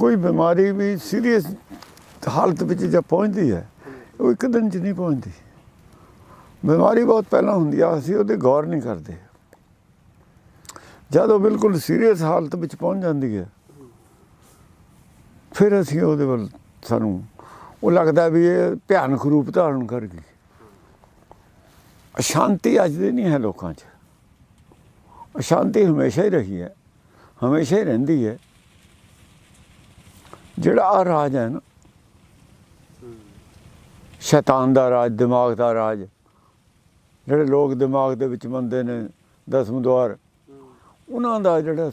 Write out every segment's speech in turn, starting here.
ਕੋਈ ਬਿਮਾਰੀ ਵੀ ਸੀਰੀਅਸ ਹਾਲਤ ਵਿੱਚ ਜਦ ਪਹੁੰਚਦੀ ਹੈ, ਉਹ ਇੱਕ ਦਿਨ ਚ ਨਹੀਂ ਪਹੁੰਚਦੀ। ਬਿਮਾਰੀ ਬਹੁਤ ਪਹਿਲਾਂ ਹੁੰਦੀ ਆ, ਅਸੀਂ ਉਹਦੇ ਗੌਰ ਨਹੀਂ ਕਰਦੇ। ਜਦ ਉਹ ਬਿਲਕੁਲ ਸੀਰੀਅਸ ਹਾਲਤ ਵਿੱਚ ਪਹੁੰਚ ਜਾਂਦੀ ਹੈ, ਫਿਰ ਅਸੀਂ ਉਹਦੇ ਵੱਲ ਸਾਨੂੰ, ਉਹ ਲੱਗਦਾ ਵੀ ਇਹ ਭਿਆਨਕ ਰੂਪ ਧਾਰਨ ਕਰ ਗਈ ਅਸ਼ਾਂਤੀ ਅੱਜ ਦੀ ਨਹੀਂ ਹੈ ਲੋਕਾਂ 'ਚ। ਅਸ਼ਾਂਤੀ ਹਮੇਸ਼ਾ ਹੀ ਰਹੀ ਹੈ, ਹਮੇਸ਼ਾ ਹੀ ਰਹਿੰਦੀ ਹੈ। ਜਿਹੜਾ ਆ ਰਾਜ ਹੈ ਨਾ, ਸ਼ੈਤਾਨ ਦਾ ਰਾਜ, ਦਿਮਾਗ ਦਾ ਰਾਜ, ਜਿਹੜੇ ਲੋਕ ਦਿਮਾਗ ਦੇ ਵਿੱਚ ਮੰਨਦੇ ਨੇ, ਦਸਮ ਦਵਾਰ, ਉਹਨਾਂ ਦਾ ਜਿਹੜਾ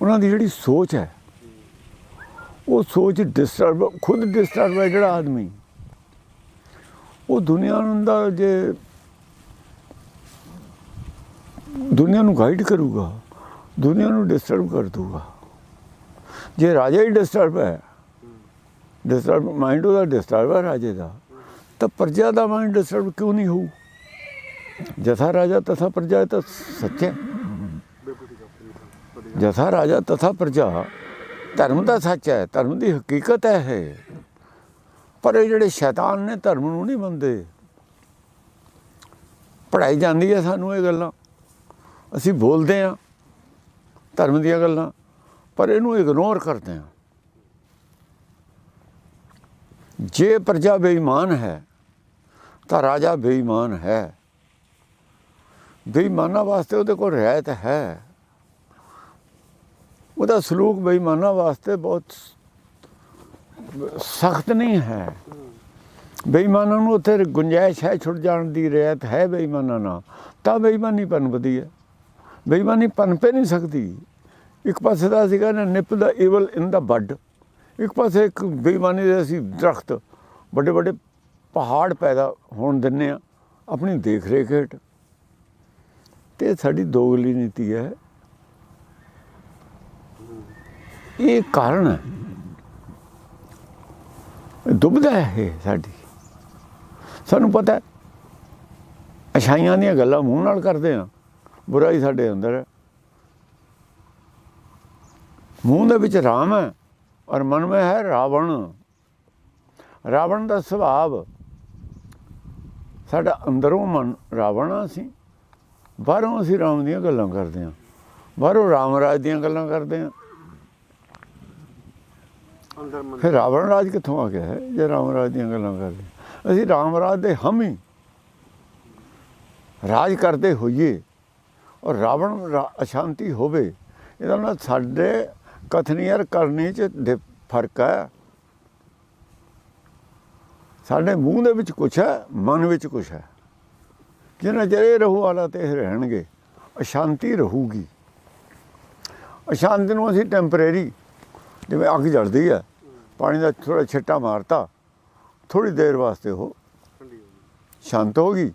ਉਹਨਾਂ ਦੀ ਜਿਹੜੀ ਸੋਚ ਹੈ, ਉਹ ਸੋਚ ਡਿਸਟਰਬ ਖੁਦ ਡਿਸਟਰਬ ਹੈ ਜਿਹੜਾ ਆਦਮੀ। ਉਹ ਦੁਨੀਆ ਨੂੰ ਦਾ ਜੇ ਦੁਨੀਆ ਨੂੰ ਗਾਈਡ ਕਰੂਗਾ, ਦੁਨੀਆ ਨੂੰ ਡਿਸਟਰਬ ਕਰ ਦੂਗਾ ਜੇ ਰਾਜਾ ਹੀ ਡਿਸਟਰਬ ਹੈ ਡਿਸਟਰਬ ਮਾਈਂਡ ਉਹਦਾ ਡਿਸਟਰਬ ਹੈ ਰਾਜੇ ਦਾ, ਤਾਂ ਪ੍ਰਜਾ ਦਾ ਮਾਈਂਡ ਡਿਸਟਰਬ ਕਿਉਂ ਨਹੀਂ ਹੋਊ? ਜਥਾ ਰਾਜਾ ਤਥਾ ਪ੍ਰਜਾ ਤਾਂ ਸੱਚ ਹੈ। ਜਥਾ ਰਾਜਾ ਤਥਾ ਪ੍ਰਜਾ, ਧਰਮ ਦਾ ਸੱਚ ਹੈ, ਧਰਮ ਦੀ ਹਕੀਕਤ ਹੈ ਇਹ। ਪਰ ਇਹ ਜਿਹੜੇ ਸ਼ੈਤਾਨ ਨੇ ਧਰਮ ਨੂੰ ਨਹੀਂ ਮੰਨਦੇ। ਪੜਾਈ ਜਾਂਦੀ ਹੈ ਸਾਨੂੰ ਇਹ ਗੱਲਾਂ। ਅਸੀਂ ਬੋਲਦੇ ਹਾਂ ਧਰਮ ਦੀਆਂ ਗੱਲਾਂ। ਪਰ ਇਹਨੂੰ ਇਗਨੋਰ ਕਰਦੇ ਹਾਂ। ਜੇ ਪ੍ਰਜਾ ਬੇਈਮਾਨ ਹੈ, ਤਾਂ ਰਾਜਾ ਬੇਈਮਾਨ ਹੈ। ਬੇਈਮਾਨਾਂ ਵਾਸਤੇ ਉਹਦੇ ਕੋਲ ਰਿਆਇਤ ਹੈ। ਉਹਦਾ ਸਲੂਕ ਬੇਈਮਾਨਾਂ ਵਾਸਤੇ ਬਹੁਤ ਸਖਤ ਨਹੀਂ ਹੈ। ਬੇਈਮਾਨਾਂ ਨੂੰ ਉੱਥੇ ਗੁੰਜਾਇਸ਼ ਹੈ, ਛੁੱਟ ਜਾਣ ਦੀ ਰਿਆਇਤ ਹੈ ਬੇਈਮਾਨਾਂ ਨਾਲ। ਤਾਂ ਬੇਈਮਾਨੀ ਪਨਪਦੀ ਹੈ। ਬੇਈਮਾਨੀ ਪਨਪੇ ਨਹੀਂ ਸਕਦੀ। ਇੱਕ ਪਾਸੇ ਦਾ ਸੀਗਾ ਨਾ ਨਿਪ ਦਾ ਈਵਲ ਇਨ ਦਾ ਬੱਡ ਇੱਕ ਪਾਸੇ ਇੱਕ ਬੇਈਮਾਨੀ ਦੇ ਅਸੀਂ ਦਰਖਤ, ਵੱਡੇ ਵੱਡੇ ਪਹਾੜ ਪੈਦਾ ਹੋਣ ਦਿੰਨੇ ਆ ਆਪਣੀ ਦੇਖ ਰੇਖ ਹੇਠ। ਤੇ ਸਾਡੀ ਦੋਗਲੀ ਨੀਤੀ ਹੈ। ਇਹ ਕਾਰਨ ਹੈ। ਇਹ ਹੈ ਇਹ ਸਾਡੀ। ਸਾਨੂੰ ਪਤਾ ਹੈ, ਅਛਾਈਆਂ ਦੀਆਂ ਗੱਲਾਂ ਮੂੰਹ ਨਾਲ ਕਰਦੇ ਆ ਬੁਰਾਈ ਸਾਡੇ ਅੰਦਰ ਹੈ। ਮੂੰਹ ਦੇ ਵਿੱਚ ਰਾਮ ਹੈ ਔਰ ਮਨ ਵਿੱਚ ਹੈ ਰਾਵਣ ਰਾਵਣ ਦਾ ਸੁਭਾਵ ਸਾਡਾ ਅੰਦਰੋਂ ਮਨ ਰਾਵਣ ਆ ਸੀ ਬਾਹਰੋਂ ਅਸੀਂ ਰਾਮ ਦੀਆਂ ਗੱਲਾਂ ਕਰਦੇ ਹਾਂ ਬਾਹਰੋਂ ਰਾਮ ਰਾਜ ਦੀਆਂ ਗੱਲਾਂ ਕਰਦੇ ਹਾਂ ਅੰਦਰ ਮਨ ਫਿਰ ਰਾਵਣ ਰਾਜ ਕਿੱਥੋਂ ਆ ਗਿਆ ਹੈ ਜੇ ਰਾਮ ਰਾਜ ਦੀਆਂ ਗੱਲਾਂ ਕਰਦੇ? ਅਸੀਂ ਰਾਮ ਰਾਜ ਦੇ ਹਮ ਹੀ ਰਾਜ ਕਰਦੇ ਹੋਈਏ ਔਰ ਰਾਵਣ ਅਸ਼ਾਂਤੀ ਹੋਵੇ ਇਹਦਾ ਨਾਲ ਸਾਡੇ ਕਥਨੀਅਰ ਕਰਨੀ ਚ ਦੇ- ਫ਼ਰਕ ਹੈ ਸਾਡੇ ਮੂੰਹ ਦੇ ਵਿੱਚ ਕੁਛ ਹੈ ਮਨ ਵਿੱਚ ਕੁਛ ਹੈ ਜਿੰਨਾ ਚਿਰ ਰਹੂ ਵਾਲਾ ਤੇ ਇਹ ਰਹਿਣਗੇ, ਅਸ਼ਾਂਤੀ ਰਹੂਗੀ। ਅਸ਼ਾਂਤੀ ਨੂੰ ਅਸੀਂ ਟੈਂਪਰੇਰੀ ਜਿਵੇਂ ਅੱਗ ਜਲਦੀ ਹੈ ਪਾਣੀ ਦਾ ਥੋੜਾ ਛਿੱਟਾ ਮਾਰਤਾ ਥੋੜੀ ਦੇਰ ਵਾਸਤੇ ਉਹ ਸ਼ਾਂਤ ਹੋ ਗਈ।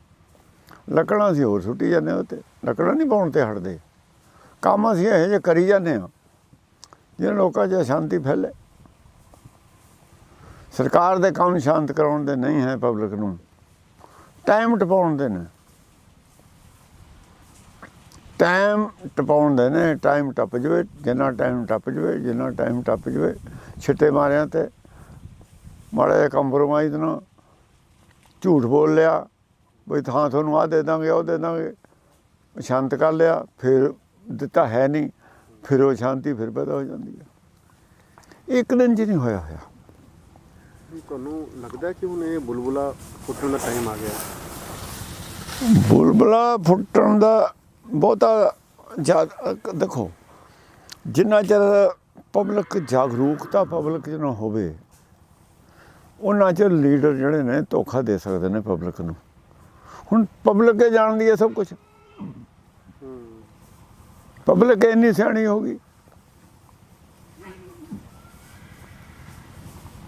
ਲੱਕੜਾਂ ਅਸੀਂ ਹੋਰ ਸੁੱਟੀ ਜਾਂਦੇ ਹਾਂ ਉੱਤੇ ਲੱਕੜਾਂ ਨਹੀਂ ਪਾਉਣ ਤੇ ਹਟਦੇ। ਕੰਮ ਅਸੀਂ ਇਹੋ ਜਿਹੇ ਕਰੀ ਜਾਂਦੇ ਹਾਂ। ਜਿਹਨਾਂ ਲੋਕਾਂ 'ਚ ਸ਼ਾਂਤੀ ਫੈਲੇ। ਸਰਕਾਰ ਦੇ ਕੰਮ ਸ਼ਾਂਤ ਕਰਾਉਣ ਦੇ ਨਹੀਂ ਹੈ ਪਬਲਿਕ ਨੂੰ। ਟਾਈਮ ਟਪਾਉਣ ਦੇ ਨੇ। ਟਾਈਮ ਟਪਾਉਣ ਦੇ ਨੇ ਟਾਈਮ ਟੱਪ ਜਵੇ, ਜਿੰਨਾ ਟਾਈਮ ਟੱਪ ਜਵੇ, ਜਿੰਨਾ ਟਾਈਮ ਟੱਪ ਜਵੇ, ਛਿੱਟੇ ਮਾਰਿਆਂ ਤੇ ਮਾੜਾ ਜਿਹਾ ਕੰਪਰੋਮਾਈਜ਼ ਨਾ ਝੂਠ ਬੋਲ ਲਿਆ, ਬਈ ਥਾਂ ਤੁਹਾਨੂੰ ਆ ਦੇ ਦਾਂਗੇ, ਉਹ ਦੇ ਦਾਂਗੇ, ਸ਼ਾਂਤ ਕਰ ਲਿਆ, ਫਿਰ ਦਿੱਤਾ ਹੈ ਨਹੀਂ। ਫਿਰ ਉਹ ਸ਼ਾਂਤੀ ਫਿਰ ਪੈਦਾ ਹੋ ਜਾਂਦੀ ਹੈ। ਇੱਕ ਦਿਨ ਚ ਨਹੀਂ ਹੋਇਆ ਹੋਇਆ। ਤੁਹਾਨੂੰ ਲੱਗਦਾ ਕਿ ਹੁਣ ਇਹ ਬੁਲਬੁਲਾ ਫੁੱਟਣ ਦਾ ਟਾਈਮ ਆ ਗਿਆ? ਬੁਲਬੁਲਾ ਫੁੱਟਣ ਦਾ ਬਹੁਤਾ ਜ਼ਿਆਦਾ ਦੇਖੋ ਜਿੰਨਾ ਚਿਰ ਪਬਲਿਕ ਜਾਗਰੂਕਤਾ ਪਬਲਿਕ 'ਚ ਨਾ ਹੋਵੇ ਉਹਨਾਂ ਚਿਰ ਲੀਡਰ ਜਿਹੜੇ ਨੇ ਧੋਖਾ ਦੇ ਸਕਦੇ ਨੇ ਪਬਲਿਕ ਨੂੰ। ਹੁਣ ਪਬਲਿਕ ਇਹ ਜਾਣਦੀ ਹੈ ਸਭ ਕੁਝ ਪਬਲਿਕ ਇੰਨੀ ਸਿਆਣੀ ਹੋ ਗਈ।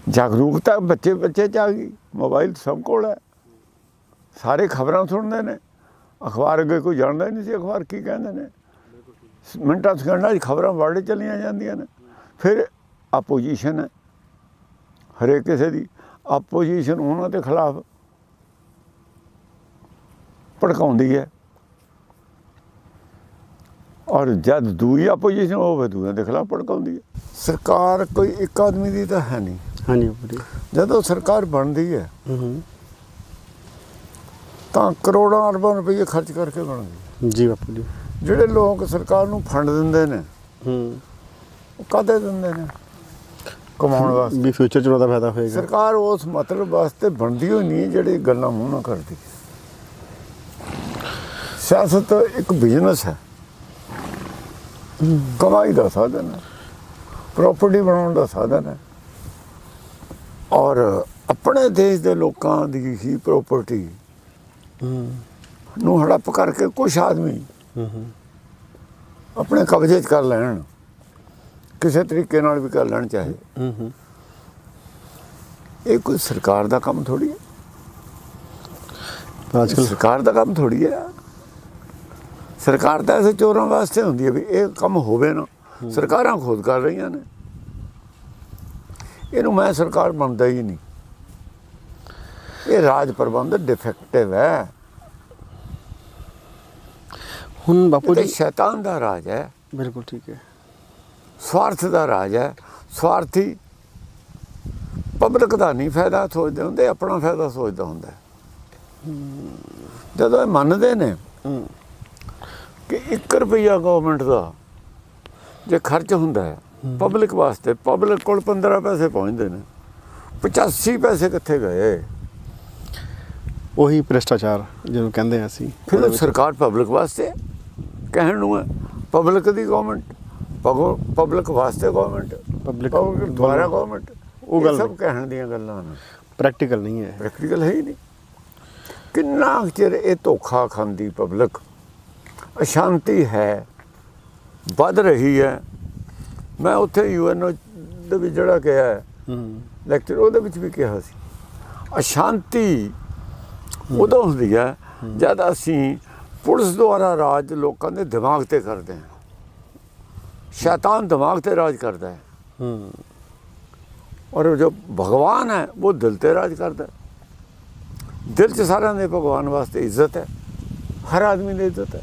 ਜਾਗਰੂਕਤਾ ਬੱਚੇ ਬੱਚੇ ਚ ਆ ਗਈ, ਮੋਬਾਈਲ ਸਭ ਕੋਲ ਹੈ। ਸਾਰੇ ਖਬਰਾਂ ਸੁਣਦੇ ਨੇ। ਅਖਬਾਰ ਅੱਗੇ ਕੋਈ ਜਾਣਦਾ ਹੀ ਨਹੀਂ ਸੀ ਅਖਬਾਰ ਕੀ ਕਹਿੰਦੇ ਨੇ। ਮਿੰਟਾਂ ਸਕਿੰਟਾਂ 'ਚ ਖਬਰਾਂ ਵਰਡ ਚਲੀਆਂ ਜਾਂਦੀਆਂ ਨੇ। ਫਿਰ ਆਪੋਜੀਸ਼ਨ ਹੈ। ਹਰੇਕ ਕਿਸੇ ਦੀ ਆਪੋਜੀਸ਼ਨ ਉਹਨਾਂ ਦੇ ਖਿਲਾਫ ਭੜਕਾਉਂਦੀ ਹੈ। ਔਰ ਜਦ ਦੂਈ ਆਪੋਜੀਸ਼ਨ ਹੋਵੇ ਦੂਆਂ ਦੇ ਖਿਲਾਫ ਭੜਕਾਉਂਦੀ ਹੈ। ਸਰਕਾਰ ਕੋਈ ਇੱਕ ਆਦਮੀ ਦੀ ਤਾਂ ਹੈ ਨਹੀਂ। ਹਾਂਜੀ ਜਦੋਂ ਸਰਕਾਰ ਬਣਦੀ ਹੈ ਤਾਂ ਕਰੋੜਾਂ ਅਰਬਾਂ ਰੁਪਏ ਖਰਚ ਕਰਕੇ ਬਣਦੀ ਜੀ ਬਾਪੂ ਜੀ। ਜਿਹੜੇ ਲੋਕ ਸਰਕਾਰ ਨੂੰ ਫੰਡ ਦਿੰਦੇ ਨੇ ਹੂੰ। ਉਹ ਕਾਹਦੇ ਦਿੰਦੇ ਨੇ? ਕਮਾਉਣ ਵਾਸਤੇ। ਵੀ ਫਿਊਚਰ ਚ ਉਹਦਾ ਫਾਇਦਾ ਹੋਏਗਾ। ਸਰਕਾਰ ਉਸ ਮਤਲਬ ਵਾਸਤੇ ਬਣਦੀ ਹੋਈ ਨਹੀਂ ਜਿਹੜੀ ਗੱਲਾਂ ਮੂੰਹ ਨਾਲ ਕਰਦੀ। ਸਿਆਸਤ ਇੱਕ ਬਿਜ਼ਨਸ ਹੈ। ਕਮਾਈ ਦਾ ਸਾਧਨ ਹੈ ਪ੍ਰਾਪਰਟੀ ਬਣਾਉਣ ਦਾ ਸਾਧਨ ਹੈ। ਔਰ ਆਪਣੇ ਦੇਸ਼ ਦੇ ਲੋਕਾਂ ਦੀ ਹੀ ਪ੍ਰਾਪਰਟੀ ਨੂੰ ਹੜੱਪ ਕਰਕੇ ਕੁਝ ਆਦਮੀ ਆਪਣੇ ਕਬਜ਼ੇ 'ਚ ਕਰ ਲੈਣ ਕਿਸੇ ਤਰੀਕੇ ਨਾਲ ਵੀ ਕਰ ਲੈਣ ਚਾਹੇ। ਇਹ ਕੋਈ ਸਰਕਾਰ ਦਾ ਕੰਮ ਥੋੜੀ ਹੈ। ਅੱਜ ਕੱਲ ਸਰਕਾਰ ਦਾ ਕੰਮ ਥੋੜੀ ਹੈ। ਸਰਕਾਰ ਤਾਂ ਐਸੇ ਚੋਰਾਂ ਵਾਸਤੇ ਹੁੰਦੀ ਹੈ ਵੀ ਇਹ ਕੰਮ ਹੋਵੇ ਨਾ। ਸਰਕਾਰਾਂ ਖੁਦ ਕਰ ਰਹੀਆਂ ਨੇ। ਇਹਨੂੰ ਮੈਂ ਸਰਕਾਰ ਮੰਨਦਾ ਹੀ ਨਹੀਂ। ਇਹ ਰਾਜ ਪ੍ਰਬੰਧ ਡਿਫੈਕਟਿਵ ਹੈ। ਹੁਣ ਬਾਪੂ ਜੀ ਸ਼ੈਤਾਨ ਦਾ ਰਾਜ ਹੈ। ਬਿਲਕੁਲ ਠੀਕ ਹੈ। ਸਵਾਰਥ ਦਾ ਰਾਜ ਹੈ। ਸਵਾਰਥੀ ਪਬਲਿਕ ਦਾ ਨਹੀਂ ਫਾਇਦਾ ਸੋਚਦੇ ਹੁੰਦੇ ਆਪਣਾ ਫਾਇਦਾ ਸੋਚਦਾ ਹੁੰਦਾ। ਜਦੋਂ ਇਹ ਮੰਨਦੇ ਨੇ ਕਿ 1 ਰੁਪਈਆ ਗਵਰਨਮੈਂਟ ਦਾ ਜੇ ਖਰਚ ਹੁੰਦਾ ਹੈ ਪਬਲਿਕ ਵਾਸਤੇ ਪਬਲਿਕ ਕੋਲ 15 ਪੈਸੇ ਪਹੁੰਚਦੇ ਨੇ 85 ਪੈਸੇ ਕਿੱਥੇ ਗਏ? ਉਹੀ ਭ੍ਰਿਸ਼ਟਾਚਾਰ ਜਿਹਨੂੰ ਕਹਿੰਦੇ ਆ ਅਸੀਂ ਫਿਰ ਸਰਕਾਰ ਪਬਲਿਕ ਵਾਸਤੇ। ਕਹਿਣ ਨੂੰ ਹੈ ਪਬਲਿਕ ਦੀ ਗਵਰਨਮੈਂਟ ਪਬਲਿਕ ਵਾਸਤੇ ਗਵਰਨਮੈਂਟ ਪਬਲਿਕ ਦੁਆਰਾ ਗਵਰਨਮੈਂਟ ਉਹ ਗੱਲ ਸਭ। ਕਹਿਣ ਦੀਆਂ ਗੱਲਾਂ ਨੇ। ਪ੍ਰੈਕਟੀਕਲ ਨਹੀਂ ਹੈ। ਪ੍ਰੈਕਟੀਕਲ ਹੈ ਹੀ ਨਹੀਂ। ਕਿੰਨਾ ਚਿਰ ਇਹ ਧੋਖਾ ਖਾਂਦੀ ਪਬਲਿਕ ਅਸ਼ਾਂਤੀ ਹੈ ਵੱਧ ਰਹੀ ਹੈ। ਮੈਂ ਉੱਥੇ ਯੂਐਨਓ ਦੇ ਵਿੱਚ ਜਿਹੜਾ ਕਿਹਾ ਹੈ ਲੈਕਚਰ ਉਹਦੇ ਵਿੱਚ ਵੀ ਕਿਹਾ ਸੀ। ਅਸ਼ਾਂਤੀ ਉਦੋਂ ਹੁੰਦੀ ਹੈ। ਜਦ ਅਸੀਂ ਪੁਲਿਸ ਦੁਆਰਾ ਰਾਜ ਲੋਕਾਂ ਦੇ ਦਿਮਾਗ ਤੇ ਕਰਦੇ ਹਾਂ। ਸ਼ੈਤਾਨ ਦਿਮਾਗ ਤੇ ਰਾਜ ਕਰਦਾ ਹੈ। ਹੂੰ। ਔਰ ਜੋ ਭਗਵਾਨ ਹੈ ਉਹ ਦਿਲ ਤੇ ਰਾਜ ਕਰਦਾ ਹੈ। ਦਿਲ 'ਚ ਸਾਰਿਆਂ ਦੇ ਭਗਵਾਨ ਵਾਸਤੇ ਇੱਜ਼ਤ ਹੈ। ਹਰ ਆਦਮੀ ਦੀ ਇੱਜ਼ਤ ਹੈ।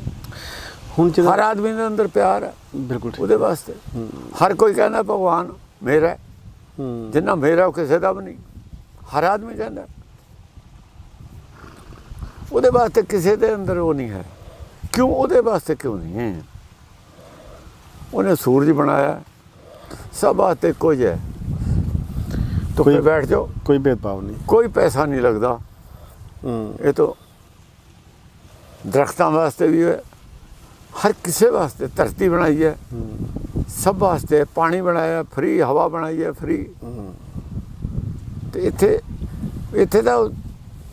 ਹੁਣ ਜਿਹੜਾ ਹਰ ਆਦਮੀ ਦੇ ਅੰਦਰ ਪਿਆਰ ਹੈ। ਬਿਲਕੁਲ ਠੀਕ। ਉਹਦੇ ਵਾਸਤੇ। ਹਰ ਕੋਈ ਕਹਿੰਦਾ ਭਗਵਾਨ ਮੇਰਾ ਜਿੰਨਾ ਮੇਰਾ ਉਹ ਕਿਸੇ ਦਾ ਵੀ ਨਹੀਂ। ਹਰ ਆਦਮੀ ਕਹਿੰਦਾ ਉਹਦੇ ਵਾਸਤੇ ਕਿਸੇ ਦੇ ਅੰਦਰ ਉਹ ਨਹੀਂ ਹੈ। ਕਿਉਂ? ਉਹਦੇ ਵਾਸਤੇ ਕਿਉਂ ਨਹੀਂ ਹੈ? ਉਹਨੇ ਸੂਰਜ ਬਣਾਇਆ। ਸਭ ਵਾਸਤੇ ਕੁਝ ਹੈ। ਕੋਈ- ਬੈਠ ਜਾਓ। ਕੋਈ ਭੇਦਭਾਵ ਨਹੀਂ। ਕੋਈ ਪੈਸਾ ਨਹੀਂ ਲੱਗਦਾ। ਹੂੰ। ਇਹ ਤਾਂ ਦਰਖਤਾਂ ਵਾਸਤੇ ਵੀ ਹੈ ਹਰ ਕਿਸੇ ਵਾਸਤੇ ਧਰਤੀ ਬਣਾਈ ਹੈ। ਹੂੰ। ਸਭ ਵਾਸਤੇ ਪਾਣੀ ਬਣਾਇਆ ਫ੍ਰੀ ਹਵਾ ਬਣਾਈ ਹੈ ਫ੍ਰੀ। ਹੂੰ। ਤੇ ਇੱਥੇ ਇੱਥੇ ਤਾਂ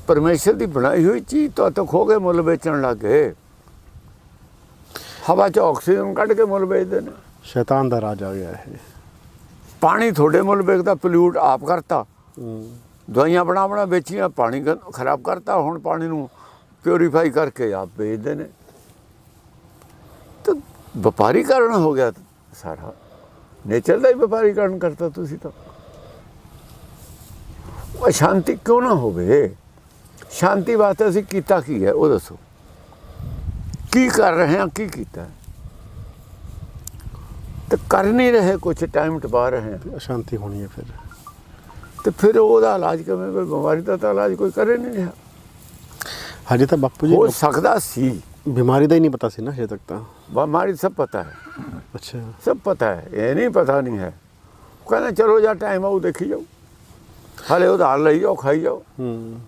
ਪਰਮੇਸ਼ਰ ਦੀ ਬਣਾਈ ਹੋਈ ਚੀਜ਼ ਤੋਂ ਤਾਂ ਖੋ ਕੇ ਮੁੱਲ ਵੇਚਣ ਲੱਗੇ ਹਵਾ 'ਚ ਆਕਸੀਜਨ ਕੱਢ ਕੇ ਮੁੱਲ ਵੇਚਦੇ ਨੇ। ਸ਼ੈਤਾਨ ਦਾ ਰਾਜ ਆ ਗਿਆ ਇਹ। ਪਾਣੀ ਥੋੜੇ ਮੁੱਲ ਵੇਚਦਾ ਪੋਲਿਊਟ ਆਪ ਕਰਤਾ। ਹੂੰ। ਦਵਾਈਆਂ ਬਣਾ ਬਣਾ ਵੇਚੀਆਂ ਪਾਣੀ ਖਰਾਬ ਕਰਤਾ ਹੁਣ ਪਾਣੀ ਨੂੰ ਪਿਉਰੀਫਾਈ ਕਰਕੇ ਆਪ ਵੇਚਦੇ ਨੇ। ਵਪਾਰੀਕਰਨ ਹੋ ਗਿਆ ਸਾਰਾ ਨੇਚਰ ਦਾ ਹੀ ਵਪਾਰੀਕਰਨ ਕਰਤਾ ਤੁਸੀਂ ਤਾਂ। ਉਹ ਸ਼ਾਂਤੀ ਕਿਉਂ ਨਾ ਹੋਵੇ? ਸ਼ਾਂਤੀ ਵਾਸਤੇ ਅਸੀਂ ਕੀਤਾ ਕੀ ਹੈ? ਉਹ ਦੱਸੋ। ਕੀ ਕਰ ਰਹੇ ਹਾਂ? ਕੀ ਕੀਤਾ? ਤੇ ਕਰ ਨਹੀਂ ਰਹੇ ਕੁਝ ਟਾਈਮ ਟਪਾ ਰਹੇ ਹਾਂ। ਅਸ਼ਾਂਤੀ ਹੋਣੀ ਹੈ ਫਿਰ। ਤੇ ਫਿਰ ਉਹਦਾ ਇਲਾਜ ਕਿਵੇਂ? ਕੋਈ ਬਿਮਾਰੀ ਦਾ ਤਾਂ ਇਲਾਜ ਕੋਈ ਕਰੇ ਨਹੀਂ ਰਿਹਾ। ਹਜੇ ਤਾਂ ਬਾਪੂ ਜੀ ਹੋ ਸਕਦਾ ਸੀ। ਬਿਮਾਰੀ ਦਾ ਹੀ ਨਹੀਂ ਪਤਾ ਸੀ ਨਾ ਹਜੇ ਤੱਕ ਤਾਂ। ਬਿਮਾਰੀ ਸਭ ਪਤਾ ਹੈ। ਅੱਛਾ। ਸਭ ਪਤਾ ਹੈ। ਇਹ ਨਹੀਂ ਪਤਾ ਨਹੀਂ ਹੈ। ਕਹਿੰਦਾ ਚਲੋ ਜਾਂ ਟਾਈਮ ਆਉ ਦੇਖੀ ਜਾਓ ਹਾਲੇ ਉਧਾਰ ਲਈ ਜਾਓ ਖਾਈ ਜਾਓ। ਹੂੰ।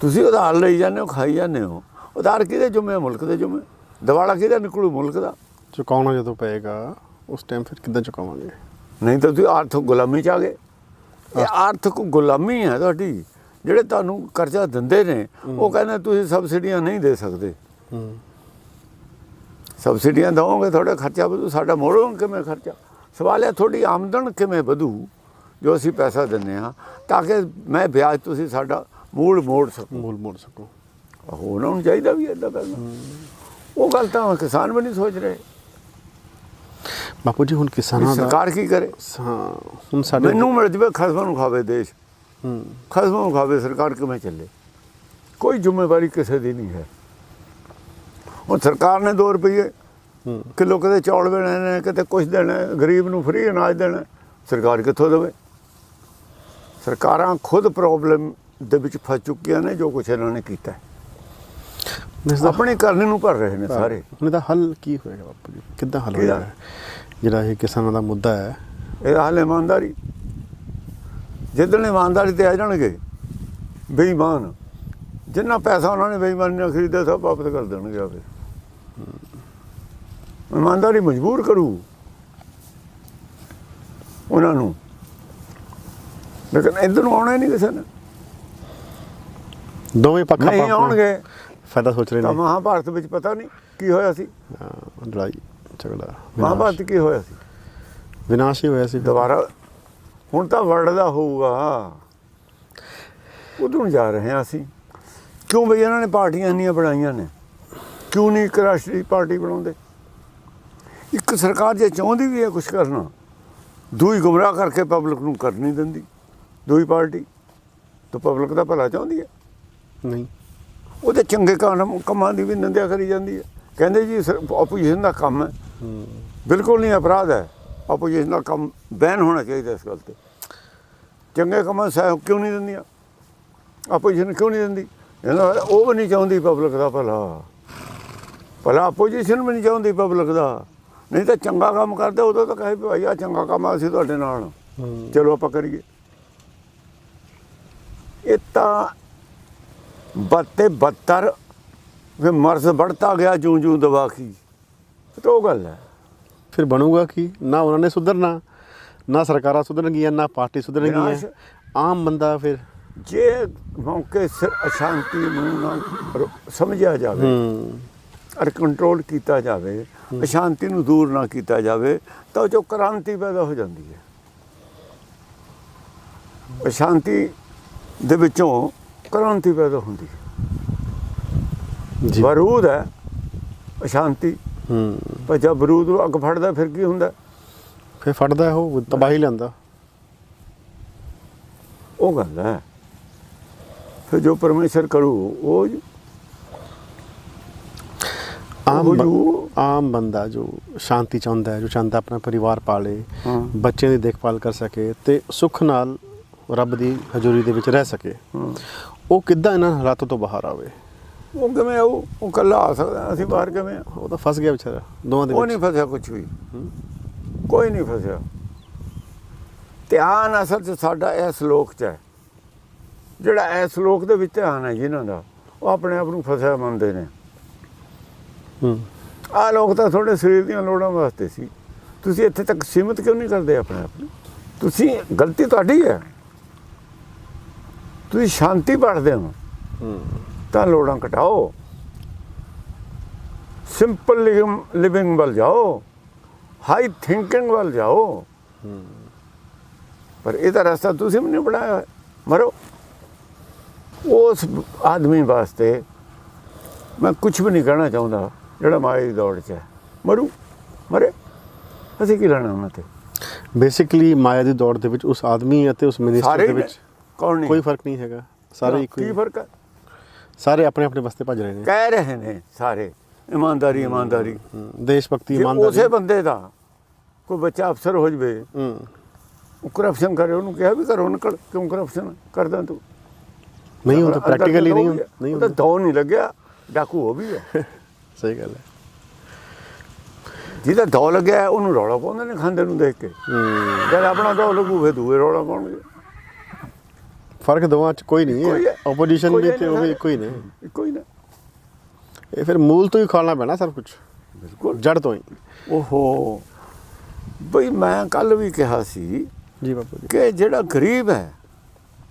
ਤੁਸੀਂ ਉਧਾਰ ਲਈ ਜਾਂਦੇ ਹੋ ਖਾਈ ਜਾਂਦੇ ਹੋ। ਉਧਾਰ ਕਿਹਦੇ ਜੁਮੇ? ਮੁਲਕ ਦੇ ਜੁਮੇ। ਦਿਵਾਲਾ ਕਿਹਦਾ ਨਿਕਲੂ ਮੁਲਕ ਦਾ? ਚੁਕਾਉਣਾ ਜਦੋਂ ਪਏਗਾ ਉਸ ਟਾਈਮ ਫਿਰ ਕਿੱਦਾਂ ਚੁਕਾਵਾਂਗੇ? ਨਹੀਂ ਤਾਂ ਤੁਸੀਂ ਆਰਥਿਕ ਗੁਲਾਮੀ ਚ ਆ ਗਏ। ਇਹ ਆਰਥਿਕ ਗੁਲਾਮੀ ਹੈ ਤੁਹਾਡੀ। ਜਿਹੜੇ ਤੁਹਾਨੂੰ ਕਰਜ਼ਾ ਦਿੰਦੇ ਨੇ ਉਹ ਕਹਿੰਦੇ ਤੁਸੀਂ ਸਬਸਿਡੀਆਂ ਨਹੀਂ ਦੇ ਸਕਦੇ। ਸਬਸਿਡੀਆਂ ਦਵੋਗੇ ਤੁਹਾਡਾ ਖਰਚਾ ਵਧੂ। ਸਾਡਾ ਮੋੜੋਗੇ ਕਿਵੇਂ ਖਰਚਾ? ਸਵਾਲ ਹੈ ਤੁਹਾਡੀ ਆਮਦਨ ਕਿਵੇਂ ਵਧੂ ਜੋ ਅਸੀਂ ਪੈਸਾ ਦਿੰਦੇ ਹਾਂ ਤਾਂ ਕਿ ਮੈਂ ਵਿਆਜ ਤੁਸੀਂ ਸਾਡਾ ਮੂਲ ਮੋੜ ਸਕੋ। ਮੂਲ ਮੋੜ ਸਕੋ। ਉਹਨਾਂ ਨੂੰ ਚਾਹੀਦਾ ਵੀ ਏਦਾਂ ਕਰਨਾ। ਉਹ ਗੱਲ ਤਾਂ ਕਿਸਾਨ ਵੀ ਨਹੀਂ ਸੋਚ ਰਹੇ। ਬਾਪੂ ਜੀ ਹੁਣ ਕਿਸਾਨਾਂ ਦਾ ਸਰਕਾਰ ਕੀ ਕਰੇ? ਹਾਂ ਹੁਣ ਸਾਡੇ ਮੈਨੂੰ ਮਿਲ ਜਵੇ ਖਸਮਾਂ ਨੂੰ ਖਾਵੇ ਦੇਸ਼। ਹੂੰ ਖਸਮਾਂ ਖਾਵੇ ਸਰਕਾਰ ਕਿਵੇਂ ਚੱਲੇ? ਕੋਈ ਜ਼ਿੰਮੇਵਾਰੀ ਕਿਸੇ ਦੀ ਨਹੀਂ ਹੈ। ਹੁਣ ਸਰਕਾਰ ਨੇ 2 ਰੁਪਏ ਹੂੰ। ਕਿਲੋ ਕਿਤੇ ਚੌਲ ਦੇਣੇ ਨੇ ਕਿਤੇ ਕੁਝ ਦੇਣਾ ਗਰੀਬ ਨੂੰ ਫ੍ਰੀ ਅਨਾਜ ਦੇਣਾ। ਸਰਕਾਰ ਕਿੱਥੋਂ ਦੇਵੇ? ਸਰਕਾਰਾਂ ਖੁਦ ਪ੍ਰੋਬਲਮ ਦੇ ਵਿੱਚ ਫਸ ਚੁੱਕੀਆਂ ਨੇ ਜੋ ਕੁਝ ਇਹਨਾਂ ਨੇ ਕੀਤਾ ਆਪਣੇ ਕਰਨੇ ਨੂੰ ਭਰ ਰਹੇ ਨੇ ਸਾਰੇ। ਹੁਣ ਇਹਦਾ ਹੱਲ ਕੀ ਹੋਏਗਾ ਬਾਪੂ ਜੀ? ਕਿੱਦਾਂ ਹੱਲ? ਹੋਏਗਾ? ਜਿਹੜਾ ਇਹ ਕਿਸਾਨਾਂ ਦਾ ਮੁੱਦਾ ਹੈ। ਇਹ ਹਾਲ ਇਮਾਨਦਾਰੀ। ਜਿੱਦਣ ਇਮਾਨਦਾਰੀ ਤੇ ਆ ਜਾਣਗੇ ਬੇਈਮਾਨ। ਜਿੰਨਾ ਪੈਸਾ ਉਹਨਾਂ ਨੇ ਬੇਈਮਾਨੀ ਨਾਲ ਖਰੀਦਿਆ ਸਭ ਵਾਪਸ ਕਰ ਦੇਣਗੇ ਆਪੇ। ਇਮਾਨਦਾਰੀ ਮਜਬੂਰ ਕਰੂ। ਉਹਨਾਂ ਨੂੰ। ਲੇਕਿਨ ਇੱਧਰ ਨੂੰ ਆਉਣਾ ਹੀ ਨਹੀਂ ਕਿਸੇ ਨੇ। ਦੋਵੇਂ ਪੱਖਾਂ ਨਹੀਂ ਆਉਣਗੇ। ਫਾਇਦਾ ਸੋਚ ਰਹੇ ਨੇ। ਮਹਾਭਾਰਤ ਵਿੱਚ ਪਤਾ ਨਹੀਂ ਕੀ ਹੋਇਆ ਸੀ। ਲੜਾਈ ਝਗੜਾ ਮਹਾਭਾਰਤ ਕੀ ਹੋਇਆ ਸੀ? ਵਿਨਾਸ਼ ਹੀ ਹੋਇਆ ਸੀ। ਦੁਬਾਰਾ ਹੁਣ ਤਾਂ ਵਰਲਡ ਦਾ ਹੋਊਗਾ। ਉਧਰ ਨੂੰ ਜਾ ਰਹੇ ਹਾਂ ਅਸੀਂ। ਕਿਉਂ ਬਈ ਇਹਨਾਂ ਨੇ ਪਾਰਟੀਆਂ ਇੰਨੀਆਂ ਬਣਾਈਆਂ ਨੇ? ਕਿਉਂ ਨਹੀਂ ਇੱਕ ਰਾਸ਼ਟਰੀ ਪਾਰਟੀ ਬਣਾਉਂਦੇ? ਇੱਕ ਸਰਕਾਰ ਜੇ ਚਾਹੁੰਦੀ ਵੀ ਹੈ ਕੁਝ ਕਰਨਾ ਦੂਈ ਗੁੰਮਰਾਹ ਕਰਕੇ ਪਬਲਿਕ ਨੂੰ ਕਰ ਨਹੀਂ ਦਿੰਦੀ। ਦੂਈ ਪਾਰਟੀ ਤਾਂ ਪਬਲਿਕ ਦਾ ਭਲਾ ਚਾਹੁੰਦੀ ਹੈ। ਨਹੀਂ। ਉਹਦੇ ਚੰਗੇ ਕੰਮ ਕੰਮਾਂ ਦੀ ਵੀ ਨਿੰਦਿਆ ਕਰੀ ਜਾਂਦੀ ਹੈ। ਕਹਿੰਦੇ ਜੀ ਆਪੋਜੀਸ਼ਨ ਦਾ ਕੰਮ ਹੂੰ। ਬਿਲਕੁਲ ਨਹੀਂ ਅਪਰਾਧ ਹੈ। ਆਪੋਜੀਸ਼ਨ ਦਾ ਕੰਮ ਬੈਨ ਹੋਣਾ ਚਾਹੀਦਾ ਇਸ ਗੱਲ ਤੇ। ਚੰਗੇ ਕੰਮਾਂ ਸਹਿਯੋਗ ਕਿਉਂ ਨਹੀਂ ਦਿੰਦੀਆਂ? ਆਪੋਜੀਸ਼ਨ ਕਿਉਂ ਨਹੀਂ ਦਿੰਦੀ? ਇਹਨਾਂ ਉਹ ਵੀ ਨਹੀਂ ਚਾਹੁੰਦੀ ਪਬਲਿਕ ਦਾ ਭਲਾ। ਭਲਾ ਆਪੋਜੀਸ਼ਨ ਵੀ ਨਹੀਂ ਚਾਹੁੰਦੀ ਪਬਲਿਕ ਦਾ। ਨਹੀਂ ਤਾਂ ਚੰਗਾ ਕੰਮ ਕਰਦੇ ਉਦੋਂ ਤਾਂ ਕਹੇ ਭਾਈ ਆ ਚੰਗਾ ਕੰਮ ਅਸੀਂ ਤੁਹਾਡੇ ਨਾਲ ਚਲੋ ਆਪਾਂ ਕਰੀਏ। ਇਹ ਤਾਂ ਬੱਤੇ ਬੱਤਰ ਫਿਰ ਮਰਜ਼ ਵੱਧਦਾ ਗਿਆ ਜੂੰ ਜੂੰ ਦਵਾਖੀ ਉਹ ਗੱਲ ਹੈ। ਫਿਰ ਬਣੂਗਾ ਕੀ? ਨਾ ਉਹਨਾਂ ਨੇ ਸੁਧਰਨਾ। ਨਾ ਸਰਕਾਰਾਂ ਸੁਧਰਨਗੀਆਂ ਨਾ ਪਾਰਟੀ ਸੁਧਰਨਗੀਆਂ। ਆਮ ਬੰਦਾ ਫਿਰ ਜੇ ਮੌਕੇ ਸਿਰ ਅਸ਼ਾਂਤੀ ਨੂੰ ਨਾ ਸਮਝਿਆ ਜਾਵੇ ਔਰ ਕੰਟਰੋਲ ਕੀਤਾ ਜਾਵੇ ਅਸ਼ਾਂਤੀ ਨੂੰ ਦੂਰ ਨਾ ਕੀਤਾ ਜਾਵੇ ਤਾਂ ਉਹ ਜੋ ਕ੍ਰਾਂਤੀ ਪੈਦਾ ਹੋ ਜਾਂਦੀ ਹੈ। ਅਸ਼ਾਂਤੀ ਦੇ ਵਿੱਚੋਂ ਕ੍ਰਾਂਤੀ ਪੈਦਾ ਹੁੰਦੀ ਹੈ। ਜੀ। ਬਰੂਦ ਹੈ ਅਸ਼ਾਂਤੀ। ਹੂੰ। ਪਰ ਜਦ ਬਰੂਦ ਨੂੰ ਅੱਗ ਫੜਦਾ ਫਿਰ ਕੀ ਹੁੰਦਾ? ਫਿਰ ਫੜਦਾ ਉਹ ਤਬਾਹੀ ਲੈਂਦਾ ਉਹ ਗੱਲ ਹੈ। ਫਿਰ ਜੋ ਪਰਮੇਸ਼ਰ ਕਰੂ ਉਹ ਆਮ ਉਹ ਆਮ ਬੰਦਾ ਜੋ ਸ਼ਾਂਤੀ ਚਾਹੁੰਦਾ ਹੈ ਜੋ ਚਾਹੁੰਦਾ ਆਪਣਾ ਪਰਿਵਾਰ ਪਾਲੇ ਹਾਂ। ਬੱਚਿਆਂ ਦੀ ਦੇਖਭਾਲ ਕਰ ਸਕੇ ਤੇ ਸੁੱਖ ਨਾਲ ਰੱਬ ਦੀ ਹਜ਼ੂਰੀ ਦੇ ਵਿੱਚ ਰਹਿ ਸਕੇ। ਉਹ ਕਿੱਦਾਂ ਇਹਨਾਂ ਹਾਲਾਤਾਂ ਤੋਂ ਬਾਹਰ ਆਵੇ? ਉਹ ਕਿਵੇਂ ਆਊ ਉਹ ਕੱਲਾ ਆ ਸਕਦਾ ਅਸੀਂ ਬਾਹਰ ਕਿਵੇਂ ਉਹ ਤਾਂ ਫਸ ਗਿਆ ਵਿਚਾਰਾ ਦੋਵਾਂ ਦੇ ਉਹ ਵਿੱਚ। ਨਹੀਂ ਫਸਿਆ ਕੁਝ ਵੀ। ਕੋਈ ਨਹੀਂ ਫਸਿਆ। ਧਿਆਨ ਅਸਲ 'ਚ ਸਾਡਾ ਇਸ ਲੋਕ 'ਚ ਹੈ। ਜਿਹੜਾ ਇਸ ਲੋਕ ਦੇ ਵਿੱਚ ਧਿਆਨ ਹੈ ਜਿਨ੍ਹਾਂ ਦਾ ਉਹ ਆਪਣੇ ਆਪ ਨੂੰ ਫਸਿਆ ਮੰਨਦੇ ਨੇ। ਹੂੰ। ਆਹ ਲੋਕ ਤਾਂ ਤੁਹਾਡੇ ਸਰੀਰ ਦੀਆਂ ਲੋੜਾਂ ਵਾਸਤੇ ਸੀ। ਤੁਸੀਂ ਇੱਥੇ ਤੱਕ ਸੀਮਿਤ ਕਿਉਂ ਨਹੀਂ ਕਰਦੇ ਆਪਣੇ ਆਪ ਨੂੰ? ਤੁਸੀਂ ਗਲਤੀ ਤੁਹਾਡੀ ਹੈ। ਤੁਸੀਂ ਸ਼ਾਂਤੀ ਪੜਦੇ ਹੋ। ਹੂੰ। ਤਾਂ ਲੋੜਾਂ ਘਟਾਓ। ਸਿੰਪਲ ਲਿਵਿੰਗ ਵੱਲ ਜਾਓ। ਹਾਈ ਥਿੰਕਿੰਗ ਵੱਲ ਜਾਓ। ਪਰ ਇਹਦਾ ਰਸਤਾ ਤੁਸੀਂ ਵੀ ਨਹੀਂ ਬਣਾਇਆ। ਮਰੋ। ਉਸ ਆਦਮੀ ਵਾਸਤੇ ਮੈਂ ਕੁਝ ਵੀ ਨਹੀਂ ਕਹਿਣਾ ਚਾਹੁੰਦਾ ਜਿਹੜਾ ਮਾਇਆ ਦੀ ਦੌੜ 'ਚ ਹੈ। ਮਰੂ। ਮਰੇ। ਅਸੀਂ ਕੀ ਲੈਣਾ ਉਹਨਾਂ ਤੇ? ਬੇਸਿਕਲੀ ਮਾਇਆ ਦੀ ਦੌੜ ਦੇ ਵਿੱਚ ਉਸ ਆਦਮੀ ਅਤੇ ਉਸ ਮਿਨਿਸਟਰ ਦੇ। ਵਿੱਚ ਕੌਣ ਨਹੀਂ? ਕੋਈ ਫ਼ਰਕ ਨਹੀਂ ਹੈਗਾ। ਸਾਰੇ ਇੱਕੋ ਕੀ ਹੀ ਫ਼ਰਕ ਹੈ? ਸਾਰੇ ਆਪਣੇ ਆਪਣੇ ਵਾਸਤੇ ਭੱਜ ਰਹੇ ਨੇ। ਕਹਿ ਰਹੇ ਨੇ ਸਾਰੇ। ਇਮਾਨਦਾਰੀ ਇਮਾਨਦਾਰੀ। ਦੇਸ਼ ਭਗਤੀ ਇਮਾਨਦਾਰੀ। ਉਸੇ ਬੰਦੇ ਦਾ ਕੋਈ ਬੱਚਾ ਅਫਸਰ ਹੋ ਜਵੇ ਹੂੰ। ਉਹ ਕਰਪਸ਼ਨ ਕਰੇ ਉਹਨੂੰ ਕਿਹਾ ਵੀ ਕਰੋ ਨਿਕਲ ਕਿਉਂ ਕਰਪਸ਼ਨ ਕਰਦਾ ਤੂੰ? ਨਹੀਂ ਅੰਦਰ ਤਾਂ ਪ੍ਰੈਕਟੀਕਲੀ ਨਹੀਂ ਹੈ। ਨਹੀਂ ਉਹ ਤਾਂ ਨਹੀਂ ਲੱਗਿਆ ਡਾਕੂ ਉਹ ਵੀ ਹੈ। ਸਹੀ ਗੱਲ ਹੈ। ਜਿਹਦਾ ਦੋ ਲੱਗਿਆ ਹੈ, ਉਹਨੂੰ ਰੌਲਾ ਪਾਉਂਦੇ ਨੇ ਖਾਂਦੇ ਨੂੰ ਦੇਖ ਕੇ। ਹੂੰ। ਜਦ ਆਪਣਾ ਦੋ ਲੱਗੂ ਫੇ ਦੂਏ ਰੌਲਾ ਪਾਉਣਗੇ। ਫ਼ਰਕ ਦੋਵਾਂ ਚ ਕੋਈ ਨਹੀਂ ਹੈ। ਹੈ। ਆਪੋਜੀਸ਼ਨ ਵੀ ਹੈ ਤੇ ਉਹ ਇੱਕੋ ਹੀ ਨੇ। ਇੱਕੋ ਹੀ ਨਾ। ਇਹ ਫਿਰ ਮੂਲ ਤੋਂ ਹੀ ਖਾਣਾ ਪੈਣਾ ਸਭ ਕੁਝ ਬਿਲਕੁਲ। ਜੜ ਤੋਂ ਹੀ। ਓਹੋ। ਬਈ ਮੈਂ ਕੱਲ ਵੀ ਕਿਹਾ ਸੀ ਜੀ ਬਾਪੂ ਜੀ। ਕਿ ਜਿਹੜਾ ਗਰੀਬ ਹੈ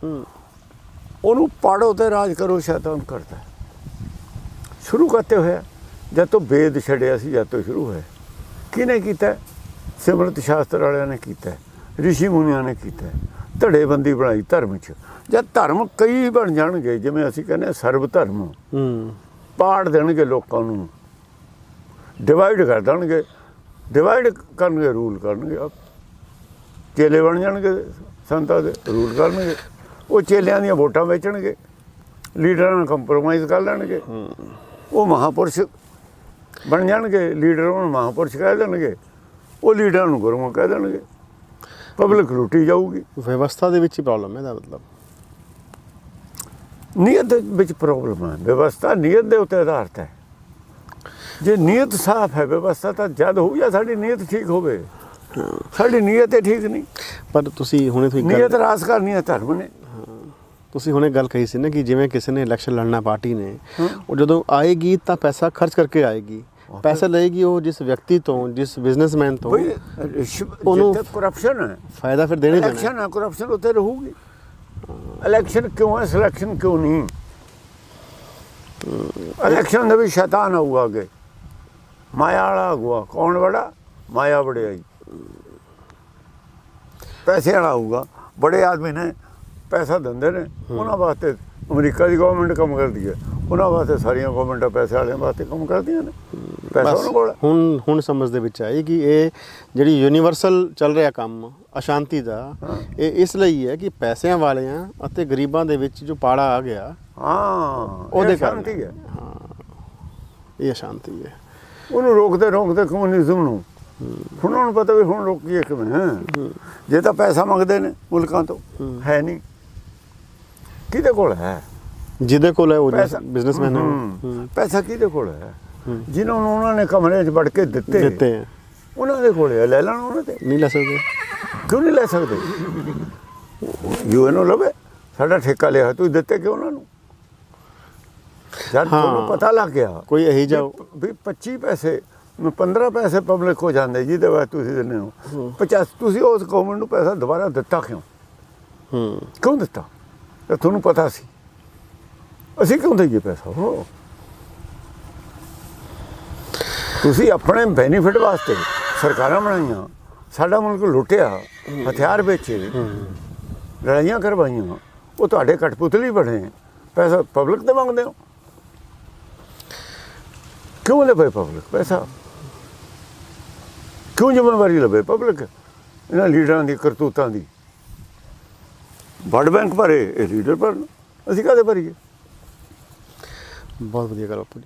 ਹੂੰ। ਉਹਨੂੰ ਪਾੜੋ ਤੇ ਰਾਜ ਕਰੋ ਸ਼ੈਤਾਨ ਕਰਦਾ। ਸ਼ੁਰੂ ਕਰਤੇ ਹੋਇਆ ਜਦ ਤੋਂ ਵੇਦ ਛੜਿਆ ਸੀ ਜਦ ਤੋਂ ਸ਼ੁਰੂ ਹੋਇਆ। ਕਿਹਨੇ ਕੀਤਾ? ਸਿਮਰਤ ਸ਼ਾਸਤਰ ਵਾਲਿਆਂ ਨੇ ਕੀਤਾ ਰਿਸ਼ੀ ਮੁਨੀਆਂ ਨੇ ਕੀਤਾ। ਧੜੇਬੰਦੀ ਬਣਾਈ ਧਰਮ 'ਚ। ਜਦ ਧਰਮ ਕਈ ਬਣ ਜਾਣਗੇ ਜਿਵੇਂ ਅਸੀਂ ਕਹਿੰਦੇ ਸਰਬ ਧਰਮ। ਹੂੰ। ਪਾੜ ਦੇਣਗੇ ਲੋਕਾਂ ਨੂੰ। ਡਿਵਾਈਡ ਕਰ ਦੇਣਗੇ। ਡਿਵਾਈਡ ਕਰਨਗੇ ਰੂਲ ਕਰਨਗੇ ਆਪ। ਚੇਲੇ ਬਣ ਜਾਣਗੇ ਸੰਤਾਂ ਦੇ ਰੂਲ ਕਰਨਗੇ। ਉਹ ਚੇਲਿਆਂ ਦੀਆਂ ਵੋਟਾਂ ਵੇਚਣਗੇ। ਲੀਡਰਾਂ ਨਾਲ ਕੰਪਰੋਮਾਈਜ਼ ਕਰ ਲੈਣਗੇ। ਉਹ ਮਹਾਪੁਰਸ਼ ਬਣ ਜਾਣਗੇ। ਲੀਡਰ ਉਹਨੂੰ ਮਹਾਂਪੁਰਸ਼ ਕਹਿ ਦੇਣਗੇ। ਉਹ ਲੀਡਰਾਂ ਨੂੰ ਗੁਰੂਆਂ ਕਹਿ ਦੇਣਗੇ। ਪਬਲਿਕ ਲੁੱਟੀ ਜਾਊਗੀ। ਵਿਵਸਥਾ ਦੇ ਵਿੱਚ ਹੀ ਪ੍ਰੋਬਲਮ ਹੈ ਇਹਦਾ ਮਤਲਬ। ਨੀਅਤ ਦੇ ਵਿੱਚ ਪ੍ਰੋਬਲਮ ਹੈ। ਵਿਵਸਥਾ ਨੀਅਤ ਦੇ ਉੱਤੇ ਆਧਾਰਿਤ ਹੈ। ਜੇ ਨੀਅਤ ਸਾਫ਼ ਹੈ ਵਿਵਸਥਾ ਤਾਂ ਜਦ ਹੋਊ ਜਾਂ ਸਾਡੀ ਨੀਅਤ ਠੀਕ ਹੋਵੇ। ਸਾਡੀ ਨੀਅਤ ਹੀ ਠੀਕ ਨਹੀਂ। ਪਰ ਤੁਸੀਂ ਹੁਣੇ ਤੁਸੀਂ ਨੀਅਤ ਰਾਸ ਕਰਨੀ ਹੈ ਧਰਮ ਨੇ। ਤੁਸੀਂ ਹੁਣੇ ਗੱਲ ਕਹੀ ਸੀ ਨਾ ਕਿ ਜਿਵੇਂ ਕਿਸੇ ਨੇ ਇਲੈਕਸ਼ਨ ਲੜਨਾ ਪਾਰਟੀ ਨੇ ਉਹ ਜਦੋਂ ਆਏਗੀ ਤਾਂ ਪੈਸਾ ਖਰਚ ਕਰਕੇ ਆਏਗੀ। ਪੈਸਾ ਲਏਗੀ ਉਹ ਜਿਸ ਵਿਅਕਤੀ ਤੋਂ ਜਿਸ ਬਿਜ਼ਨਸਮੈਨ ਤੋਂ ਉਹਨੂੰ- ਕਰਪਸ਼ਨ ਹੈ। ਫਾਇਦਾ ਫਿਰ ਦੇਣੇ ਦੇਣਾ ਇਲੈਕਸ਼ਨ ਹੈ ਕਰਪਸ਼ਨ ਉੱਥੇ ਰਹੂਗੀ। ਇਲੈਕਸ਼ਨ ਕਿਉਂ ਹੈ ਸਿਲੈਕਸ਼ਨ ਕਿਉਂ ਨਹੀਂ? ਇਲੈਕਸ਼ਨ ਦੇ ਵੀ ਸ਼ੈਤਾਨ ਆਊਗਾ ਅੱਗੇ। ਮਾਇਆ ਵਾਲਾ ਆਊਗਾ ਕੌਣ ਬੜਾ? ਮਾਇਆ ਵਡਿਆਈ ਪੈਸੇ ਵਾਲਾ ਆਊਗਾ। ਬੜੇ ਆਦਮੀ ਨੇ ਪੈਸਾ ਦਿੰਦੇ ਨੇ। ਉਹਨਾਂ ਵਾਸਤੇ ਅਮਰੀਕਾ ਦੀ ਗਵਰਨਮੈਂਟ ਕੰਮ ਕਰਦੀ ਹੈ। ਉਹਨਾਂ ਵਾਸਤੇ ਸਾਰੀਆਂ ਗਵਰਨਮੈਂਟਾਂ ਪੈਸੇ ਵਾਲਿਆਂ ਵਾਸਤੇ ਕੰਮ ਕਰਦੀਆਂ ਨੇ। ਪੈਸਾ ਉਹਨਾਂ ਕੋਲ ਹੈ। ਹੁਣ ਹੁਣ ਸਮਝ ਦੇ ਵਿੱਚ ਆਈ ਕਿ ਇਹ ਜਿਹੜੀ ਯੂਨੀਵਰਸਲ ਚੱਲ ਰਿਹਾ ਕੰਮ ਅਸ਼ਾਂਤੀ ਦਾ ਇਹ ਇਸ ਲਈ ਹੈ ਕਿ ਪੈਸਿਆਂ ਵਾਲਿਆਂ ਅਤੇ ਗਰੀਬਾਂ ਦੇ ਵਿੱਚ ਜੋ ਪਾੜਾ ਆ ਗਿਆ ਹਾਂ ਉਹਦੇ ਕਾਰਨ ਸ਼ਾਂਤੀ ਹੈ ਇਹ ਅਸ਼ਾਂਤੀ ਹੈ। ਉਹਨੂੰ ਰੋਕਦੇ ਰੋਕਦੇ ਕਮਿਊਨਿਜ਼ਮ ਨੂੰ। ਹੁਣ ਉਹਨਾਂ ਨੂੰ ਪਤਾ ਵੀ ਹੁਣ ਰੋਕੀਏ ਕਿਵੇਂ ਜੇ ਤਾਂ ਪੈਸਾ ਮੰਗਦੇ ਨੇ ਮੁਲਕਾਂ ਤੋਂ ਹੈ ਨਹੀਂ। ਕਿਹਦੇ ਕੋਲ ਹੈ? ਜਿਹਦੇ ਕੋਲ ਹੈ ਉਹ ਬਿਜ਼ਨਸਮੈਨ ਹੈ। ਪੈਸਾ ਕਿਹਦੇ ਕੋਲ ਹੈ? ਜਿਨ੍ਹਾਂ ਨੂੰ ਉਹਨਾਂ ਨੇ ਕਮਰੇ 'ਚ ਵੜ ਕੇ ਦਿੱਤੇ। ਦਿੱਤੇ ਉਹਨਾਂ ਦੇ ਕੋਲ ਹੈ। ਲੈ ਲੈਣ ਉਹਨਾਂ ਤੇ ਨਹੀਂ ਲੈ ਸਕਦੇ। ਕਿਉਂ ਨਹੀਂ ਲੈ ਸਕਦੇ? ਯੂਐਨਓ ਲਵੇ। ਸਾਡਾ ਠੇਕਾ ਲਿਆ ਤੂੰ ਦਿੱਤੇ ਕਿਉਂ ਉਹਨਾਂ ਨੂੰ? ਹਾਂ। ਤੁਹਾਨੂੰ ਪਤਾ ਲੱਗ ਗਿਆ ਕੋਈ ਇਹੀ ਜਾ ਵੀ 25 ਪੈਸੇ ਨੂੰ 15 ਪੈਸੇ ਪਬਲਿਕ ਹੋ ਜਾਂਦੇ ਜਿਹਦੇ ਬਾਅਦ ਤੁਸੀਂ ਦਿੰਦੇ ਹੋ। 50 ਤੁਸੀਂ ਉਸ ਗਵਰਨਮੈਂਟ ਨੂੰ ਪੈਸਾ ਦੁਬਾਰਾ ਦਿੱਤਾ ਕਿਉਂ? ਹੂੰ। ਕਿਉਂ ਦਿੱਤਾ? ਤੇ ਤੁਹਾਨੂੰ ਪਤਾ ਸੀ। ਅਸੀਂ ਕਿਉਂ ਦਈਏ ਪੈਸਾ? ਹੋ। ਤੁਸੀਂ ਆਪਣੇ ਬੈਨੀਫਿਟ ਵਾਸਤੇ ਸਰਕਾਰਾਂ ਬਣਾਈਆਂ ਸਾਡਾ ਮੁਲਕ ਲੁੱਟਿਆ ਹਥਿਆਰ ਵੇਚੇ ਲੜਾਈਆਂ ਕਰਵਾਈਆਂ ਉਹ ਤੁਹਾਡੇ ਕਠਪੁਤਲੀ ਬਣੇ। ਪੈਸਾ ਪਬਲਿਕ ਤੇ ਮੰਗਦੇ ਹੋ। ਕਿਉਂ ਲਵੇ ਪਬਲਿਕ ਪੈਸਾ ਕਿਉਂ ਜ਼ਿੰਮੇਵਾਰੀ ਲਵੇ ਪਬਲਿਕ ਇਹਨਾਂ ਲੀਡਰਾਂ ਦੀ ਕਰਤੂਤਾਂ ਦੀ ਵਰਲਡ ਬੈਂਕ ਭਰੇ ਇਹ ਲੀਡਰ ਭਰਨ ਅਸੀਂ ਕਾਹਦੇ ਭਰੀਏ ਬਹੁਤ ਵਧੀਆ ਗੱਲ ਬਾਪੂ ਜੀ